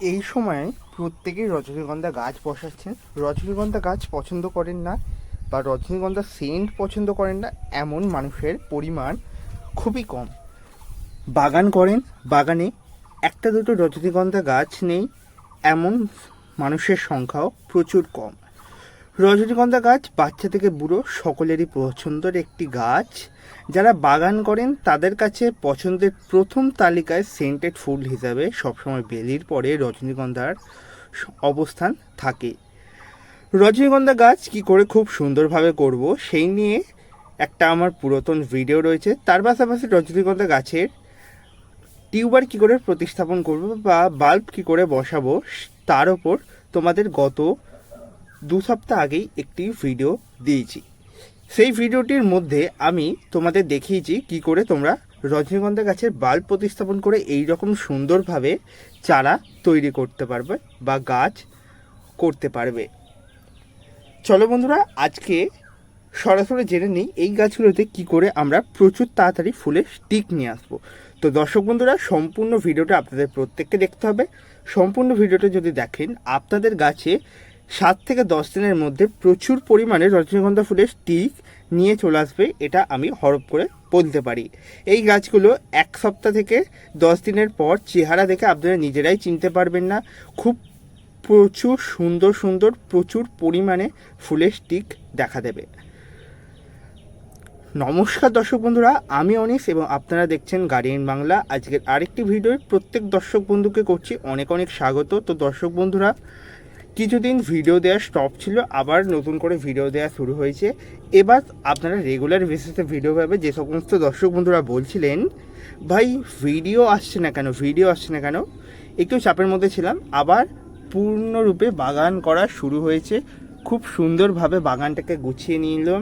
এই সময় প্রত্যেকেই রজনীগন্ধা গাছ বসাচ্ছেন। রজনীগন্ধা গাছ পছন্দ করেন না বা রজনীগন্ধা সেন্ট পছন্দ করেন না, এমন মানুষের পরিমাণ খুবই কম। বাগান করেন, বাগানে একটা দুটো রজনীগন্ধা গাছ নেই, এমন মানুষের সংখ্যাও প্রচুর কম। রজনীগন্ধা গাছ বাচ্চা থেকে বুড়ো সকলেরই পছন্দের একটি গাছ। যারা বাগান করেন, তাদের কাছে পছন্দের প্রথম তালিকায় সেন্টেড ফুল হিসাবে সবসময় বেলির পরে রজনীগন্ধার অবস্থান থাকে। রজনীগন্ধা গাছ কি করে খুব সুন্দরভাবে করব, সেই নিয়ে একটা আমার পুরাতন ভিডিও রয়েছে। তার পাশাপাশি রজনীগন্ধা গাছের টিউবার কি করে প্রতিস্থাপন করব বা বাল্ব কি করে বসাবো, তার ওপর তোমাদের গত দু সপ্তাহ আগেই একটি ভিডিও দিয়েছি। সেই ভিডিওটির মধ্যে আমি তোমাদের দেখিয়েছি কি করে তোমরা রজনীগন্ধা গাছের বাল্ব প্রতিস্থাপন করে এই রকম সুন্দরভাবে চারা তৈরি করতে পারবে বা গাছ করতে পারবে। চলো বন্ধুরা, আজকে সরাসরি জেনে নিই এই গাছগুলোতে কি করে আমরা প্রচুর তাড়াতাড়ি ফুলের স্টিক নিয়ে আসব। তো দর্শক বন্ধুরা, সম্পূর্ণ ভিডিওটা আপনাদের প্রত্যেককে দেখতে হবে। সম্পূর্ণ ভিডিওটা যদি দেখেন, আপনাদের গাছে সাত থেকে দশ দিনের মধ্যে প্রচুর পরিমাণে রজনীগন্ধা ফুলের স্টিক নিয়ে চলে আসবে, এটা আমি হরপ করে বলতে পারি। এই গাছগুলো এক সপ্তাহ থেকে দশ দিনের পর চেহারা দেখে আপনারা নিজেরাই চিনতে পারবেন না। খুব প্রচুর সুন্দর সুন্দর, প্রচুর পরিমাণে ফুলের স্টিক দেখা দেবে। নমস্কার দর্শক বন্ধুরা, আমি অনিশ এবং আপনারা দেখছেন গার্ডিয়ান বাংলা। আজকের আরেকটি ভিডিও প্রত্যেক দর্শক বন্ধুকে করছি অনেক অনেক স্বাগত। তো দর্শক বন্ধুরা কিছুদিন ভিডিও দেওয়া স্টপ ছিল, আবার নতুন করে ভিডিও দেওয়া শুরু হয়েছে। এবার আপনারা রেগুলার বেসিসে ভিডিও পাবে, যে সমস্ত দর্শক বন্ধুরা বলছিলেন, ভাই ভিডিও আসছে না কেন? ভিডিও আসছে না কেন? একটু চাপের মধ্যে ছিলাম, আবার পূর্ণরূপে বাগান করা শুরু হয়েছে। খুব সুন্দরভাবে বাগানটাকে গুছিয়ে নিলাম।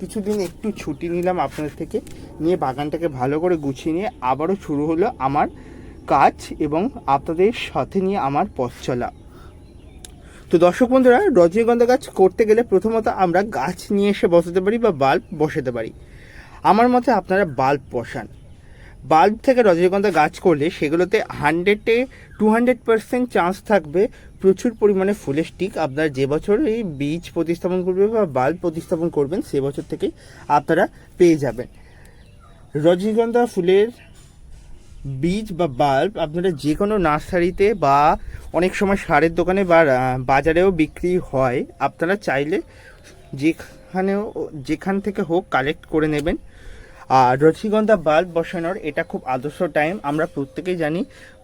কিছুদিন একটু ছুটি নিলাম আপনাদের থেকে, নিয়ে বাগানটাকে ভালো করে গুছিয়ে নিয়ে আবারও শুরু হলো আমার কাজ এবং আপনাদের সাথে নিয়ে আমার পথ চলা। তো দর্শক বন্ধুরা রজনীগন্ধা গাছ করতে গেলে প্রথমত আমরা গাছ নিয়ে এসে বসাতে পারি বা বাল্ব বসাতে পারি। আমার মতে আপনারা বাল্ব বসান। বাল্ব থেকে রজনীগন্ধা গাছ করলে সেগুলোতে হান্ড্রেডে টু হান্ড্রেড পার্সেন্ট চান্স থাকবে প্রচুর পরিমাণে ফুলের স্টিক আপনারা যে বছর এই বীজ প্রতিস্থাপন করবেন বা বাল্ব প্রতিস্থাপন করবেন, সে বছর থেকেই আপনারা পেয়ে যাবেন। রজনীগন্ধা ফুলের বীজ বা বাল্ব আপনারা যে কোনো নার্সারিতে বা অনেক সময় সারের দোকানে বা বাজারেও বিক্রি হয়। আপনারা চাইলে যেখানেও, যেখান থেকে হোক কালেক্ট করে নেবেন। আর রজনীগন্ধা বাল্ব বসানোর এটা খুব আদর্শ টাইম আমরা প্রত্যেকেই জানি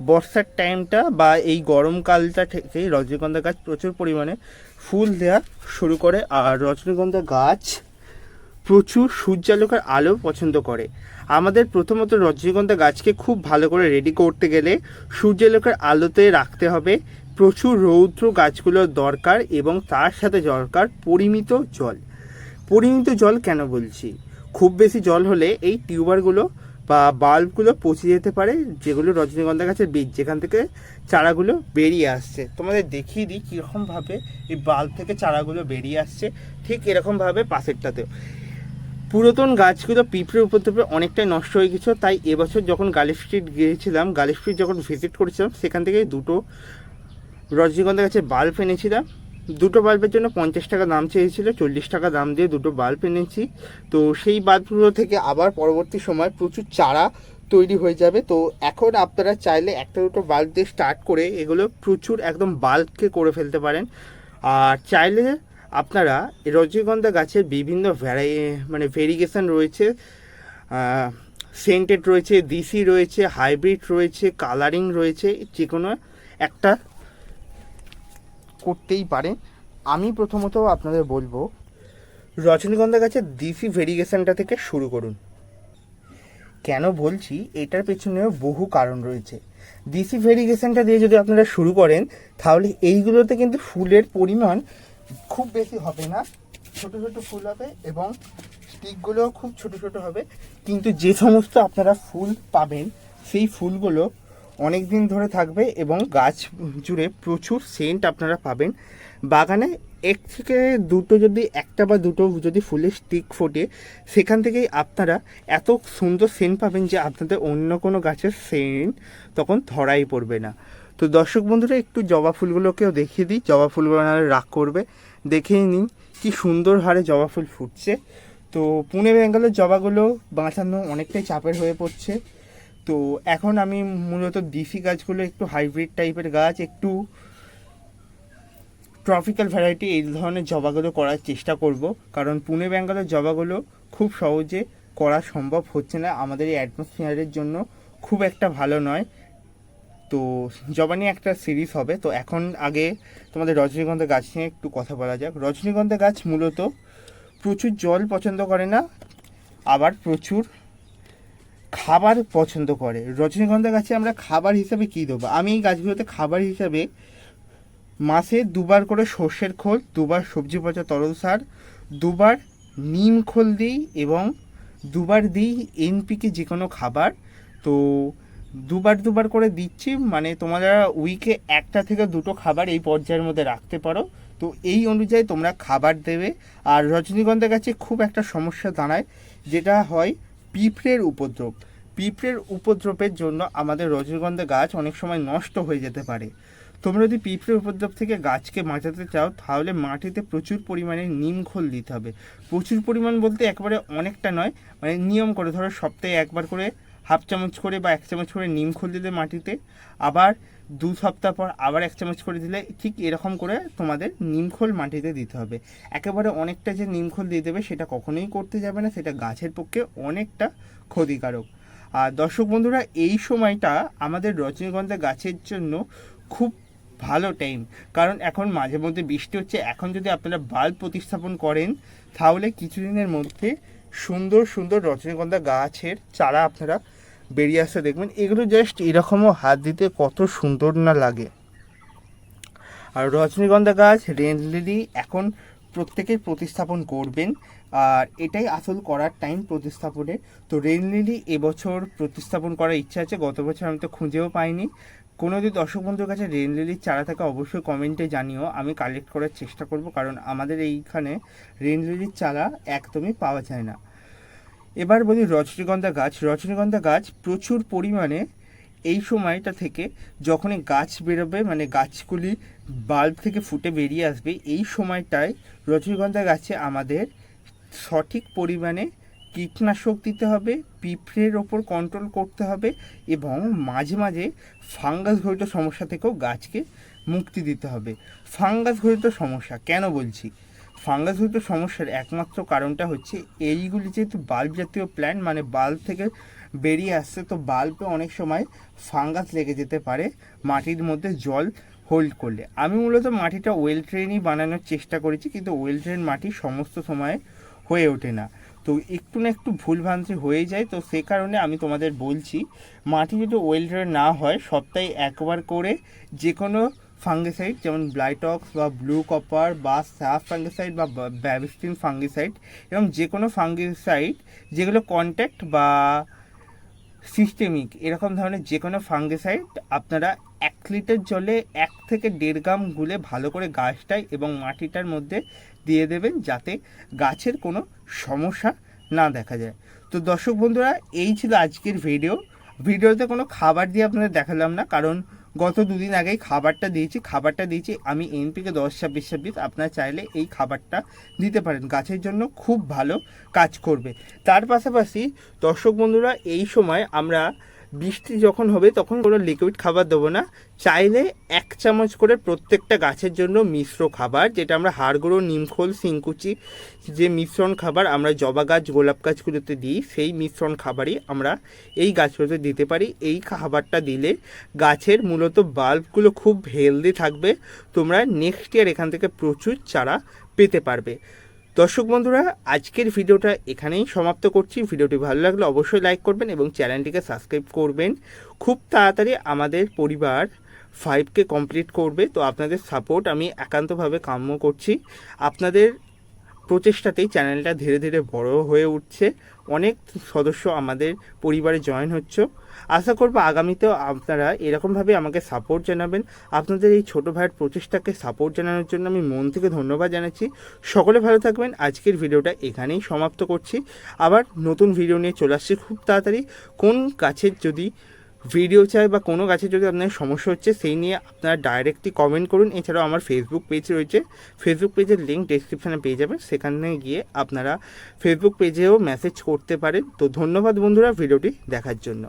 বর্ষার টাইমটা বা এই গরমকালটা থেকেই রজনীগন্ধা গাছ প্রচুর পরিমাণে ফুল দেওয়া শুরু করে। আর রজনীগন্ধা গাছ প্রচুর সূর্যালোকের আলো পছন্দ করে। আমাদের প্রথমত রজনীগন্ধা গাছকে খুব ভালো করে রেডি করতে গেলে সূর্যালোকের আলোতে রাখতে হবে। প্রচুর রৌদ্র গাছগুলোর দরকার এবং তার সাথে দরকার পরিমিত জল। পরিমিত জল কেন বলছি? খুব বেশি জল হলে এই টিউবারগুলো বা বাল্বগুলো পচে যেতে পারে, যেগুলো রজনীগন্ধা গাছের বীজ, যেখান থেকে চারাগুলো বেরিয়ে আসছে। তোমাদের দেখিয়ে দিই কীরকমভাবে এই বাল্ব থেকে চারাগুলো বেরিয়ে আসছে, ঠিক এরকমভাবে পাশেরটাতেও। পুরাতন গাছগুলো পিঁপড়ে উপদ্রবে অনেকটাই নষ্ট হয়ে গেছিল, তাই এবছর যখন গালি স্ট্রিট গিয়েছিলাম গালি স্ট্রিট যখন ভিজিট করেছিলাম, সেখান থেকে দুটো রজনীগন্ধা গাছের বাল্ব এনেছিলাম। দুটো বাল্বের জন্য পঞ্চাশ টাকা দাম চেয়েছিল, চল্লিশ টাকা দাম দিয়ে দুটো বাল্ব এনেছি। তো সেই বাল্বগুলো থেকে আবার পরবর্তী সময় প্রচুর চারা তৈরি হয়ে যাবে। তো এখন আপনারা চাইলে একটা দুটো বাল্ব দিয়ে স্টার্ট করে এগুলো প্রচুর একদম বাল্বকে করে ফেলতে পারেন। আর চাইলে আপনারা রজনীগন্ধা গাছের বিভিন্ন ভ্যারাই মানে ভেরিগেশন রয়েছে সেন্টেড রয়েছে দিসি রয়েছে হাইব্রিড রয়েছে কালারিং রয়েছে, যে কোনো একটা করতেই পারেন। আমি প্রথমত আপনাদের বলব, রজনীগন্ধা গাছের দিসি ভেরিগেশনটা থেকে শুরু করুন। কেন বলছি? এটার পেছনেও বহু কারণ রয়েছে। ডিসি ভেরিগেশনটা দিয়ে যদি আপনারা শুরু করেন, তাহলে এইগুলোতে কিন্তু ফুলের পরিমাণ খুব বেশি হবে না। ছোট ছোট ফুল হবে এবং স্টিকগুলো খুব ছোট ছোট হবে। কিন্তু যে সমস্ত আপনারা ফুল পাবেন, সেই ফুলগুলো অনেক দিন ধরে থাকবে এবং গাছ জুড়ে প্রচুর সেন্ট আপনারা পাবেন। বাগানে এক থেকে দুটো যদি, একটা বা দুটো যদি ফুলের স্টিক ফোটে, সেখান থেকেই আপনারা এত সুন্দর সেন্ট পাবেন যে আপনাদের অন্য কোনো গাছের সেন্ট তখন ধরাই পড়বে না। তো দর্শক বন্ধুরা, একটু জবা ফুলগুলোকেও দেখিয়ে দিই। জবা ফুলগুলো নাহলে রাগ করবে। দেখেই নিন কি সুন্দর হারে জবা ফুল ফুটছে। তো পুনে বেঙ্গলের জবাগুলো বাঁচানো অনেকটাই চাপের হয়ে পড়ছে। তো এখন আমি মূলত ডিসি গাছগুলো, একটু হাইব্রিড টাইপের গাছ, একটু ট্রপিক্যাল ভ্যারাইটি এই ধরনের জবাগুলো করার চেষ্টা করব। কারণ পুনে বেঙ্গলের জবাগুলো খুব সহজে করা সম্ভব হচ্ছে না। আমাদের এই অ্যাটমসফিয়ারের জন্য খুব একটা ভালো নয়। তো জবা নিয়ে একটা সিরিজ হবে। তো এখন আগে তোমাদের রজনীগন্ধা গাছ নিয়ে একটু কথা বলা যাক। রজনীগন্ধা গাছ মূলত প্রচুর জল পছন্দ করে না, আবার প্রচুর খাবার পছন্দ করে। রজনীগন্ধা গাছে আমরা খাবার হিসাবে কী দেবো? আমি এই গাছগুলোতে খাবার হিসাবে মাসে দুবার করে সর্ষের খোল, দুবার সবজি পচা তরল সার, দুবার নিম খোল দিই এবং দুবার দিই এনপিকে যে কোনো খাবার। তো দুবার দুবার করে দিচ্ছি মানে তোমরা উইকে একটা থেকে দুটো খাবার এই পর্যায়ের মধ্যে রাখতে পারো, তো এই অনুযায়ী তোমরা খাবার দেবে। আর রজনীগন্ধা গাছে খুব একটা সমস্যা দাঁড়ায়, যেটা হয় পিঁপড়ের উপদ্রব। পিঁপড়ের উপদ্রবের জন্য আমাদের রজনীগন্ধা গাছ অনেক সময় নষ্ট হয়ে যেতে পারে। তোমরা যদি পিঁপড়ের উপদ্রব থেকে গাছকে বাঁচাতে চাও, তাহলে মাটিতে প্রচুর পরিমাণে নিম খোল দিতে হবে। প্রচুর পরিমাণ বলতে একবারে অনেকটা নয় মানে নিয়ম করে ধরো সপ্তাহে একবার করে হাফ চামচ করে বা এক চামচ করে নিম খোল দিলে মাটিতে, আবার দু সপ্তাহ পর আবার এক চামচ করে দিলে ঠিক এরকম করে তোমাদের নিমখোল মাটিতে দিতে হবে। একেবারে অনেকটা যে নিমখোল দিয়ে দেবে সেটা কখনোই করতে যাবে না, সেটা গাছের পক্ষে অনেকটা ক্ষতিকারক। আর দর্শক বন্ধুরা, এই সময়টা আমাদের রজনীগন্ধা গাছের জন্য খুব ভালো টাইম। কারণ এখন মাঝে মধ্যে বৃষ্টি হচ্ছে, এখন যদি আপনারা বাল্ব প্রতিস্থাপন করেন, তাহলে কিছুদিনের মধ্যে সুন্দর সুন্দর রজনীগন্ধা গাছের চারা আপনারা বেরিয়ে আসতে দেখবেন। এগুলো জাস্ট এরকমও হাত দিতে কত সুন্দর না লাগে। আর রজনীগন্ধা গাছ রেন লিলি এখন প্রত্যেকেই প্রতিস্থাপন করবেন। আর এটাই আসল করার টাইম প্রতিস্থাপনের। তো রেন লিলি এবছর প্রতিস্থাপন করার ইচ্ছা আছে। গত বছর আমি তো খুঁজেও পাইনি। কোনো যদি দর্শক বন্ধুর কাছে রেন লিলির চারা থাকে, অবশ্যই কমেন্টে জানিও। আমি কালেক্ট করার চেষ্টা করব, কারণ আমাদের এইখানে রেন লিলির চারা একদমই পাওয়া যায় না। এবার বলি রজনীগন্ধা গাছ। রজনীগন্ধা গাছ প্রচুর পরিমাণে এই সময়টা থেকে যখনই গাছ বেরোবে মানে গাছগুলি বাল্ব থেকে ফুটে বেরিয়ে আসবে, এই সময়টায় রজনীগন্ধা গাছে আমাদের সঠিক পরিমাণে কীটনাশক দিতে হবে, পিঁপড়ের ওপর কন্ট্রোল করতে হবে এবং মাঝে মাঝে ফাঙ্গাস ঘটিত সমস্যা থেকেও গাছকে মুক্তি দিতে হবে। ফাঙ্গাস ঘটিত সমস্যা, কেন বলছি? ফাঙ্গাস ঘটিত সমস্যার একমাত্র কারণটা হচ্ছে এইগুলি যেহেতু বাল্ব জাতীয় প্ল্যান্ট মানে বাল্ব থেকে বেরিয়ে আসছে, তো বাল্বে অনেক সময় ফাঙ্গাস লেগে যেতে পারে, মাটির মধ্যে জল হোল্ড করলে। আমি মূলত মাটিটা ওয়েল ট্রেনই বানানোর চেষ্টা করেছি, কিন্তু ওয়েল ট্রেন মাটি সমস্ত সময় হয়ে ওঠে না। তো একটু না একটু ভুলভ্রান্তি হয়ে যায়। তো সে কারণে আমি তোমাদের বলছি, মাটি যদি ওয়েল ট্রেন না হয়, সপ্তাহে একবার করে যে কোনো ফাঙ্গিসাইড, যেমন ব্লাইটক্স বা ব্লু কপার বা স্যাফ ফাঙ্গিসাইড বা ব্যাবিস্টিন ফাঙ্গিসাইড এবং যে কোনো ফাঙ্গিসাইড যেগুলো কন্ট্যাক্ট বা সিস্টেমিক, এরকম ধরনের যে কোনো ফাঙ্গিসাইড আপনারা এক লিটার জলে এক থেকে দেড় গ্রাম গুলে ভালো করে গাছটায় এবং মাটিটার মধ্যে দিয়ে দেবেন যাতে গাছের কোনো সমস্যা না দেখা যায়। তো দর্শক বন্ধুরা, এই ছিল আজকের ভিডিও ভিডিওতে কোনো খাবার দিয়ে আপনাদের দেখালাম না, কারণ গত দুদিন আগেই খাবারটা দিয়েছি। খাবারটা দিয়েছি, আমি এনপিকে দশ ছাব্বিশ ছাব্বিশ, আপনারা চাইলে এই খাবারটা দিতে পারেন। গাছের জন্য খুব ভালো কাজ করবে। তার পাশাপাশি দর্শক বন্ধুরা, এই সময় আমরা বৃষ্টি যখন হবে, তখন কোনো লিকুইড খাবার দেবো না। চাইলে এক চামচ করে প্রত্যেকটা গাছের জন্য মিশ্র খাবার, যেটা আমরা হাড়গুঁড়ো নিমখোল সিংকুচি যে মিশ্রণ খাবার আমরা জবা গাছ, গোলাপ গাছগুলোতে দিই, সেই মিশ্রণ খাবারই আমরা এই গাছগুলোতে দিতে পারি। এই খাবারটা দিলে গাছের মূলত বাল্বগুলো খুব হেলদি থাকবে। তোমরা নেক্সট ইয়ার এখান থেকে প্রচুর চারা পেতে পারবে। দর্শক বন্ধুরা, আজকের ভিডিওটা এখানেই সমাপ্ত করছি। ভিডিওটি ভালো লাগলে অবশ্যই লাইক করবেন এবং চ্যানেলটিকে সাবস্ক্রাইব করবেন। খুব তাড়াতাড়ি আমাদের পরিবার ফাইভকে কমপ্লিট করবে। তো আপনাদের সাপোর্ট আমি একান্তভাবে কাম্য করছি। আপনাদের প্রচেষ্টাতেই চ্যানেলটা ধীরে ধীরে বড় হয়ে উঠছে। অনেক সদস্য আমাদের পরিবারে জয়েন হচ্ছে। আশা করব আগামীতেও আপনারা এরকমভাবে আমাকে সাপোর্ট জানাবেন। আপনাদের এই ছোটো ভাইয়ের প্রচেষ্টাকে সাপোর্ট জানানোর জন্য আমি মন থেকে ধন্যবাদ জানাচ্ছি। সকলে ভালো থাকবেন। আজকের ভিডিওটা এখানেই সমাপ্ত করছি। আবার নতুন ভিডিও নিয়ে চলে আসছি খুব তাড়াতাড়ি। কোন গাছের যদি ভিডিও চাই বা কোনো গাছে যদি আপনার সমস্যা হচ্ছে, সেই নিয়ে আপনারা ডাইরেক্টলি কমেন্ট করুন। এছাড়াও আমার ফেসবুক পেজ রয়েছে। ফেসবুক পেজের লিঙ্ক ডিসক্রিপশানে পেয়ে যাবেন। সেখানে গিয়ে আপনারা ফেসবুক পেজেও মেসেজ করতে পারেন। তো ধন্যবাদ বন্ধুরা ভিডিওটি দেখার জন্য।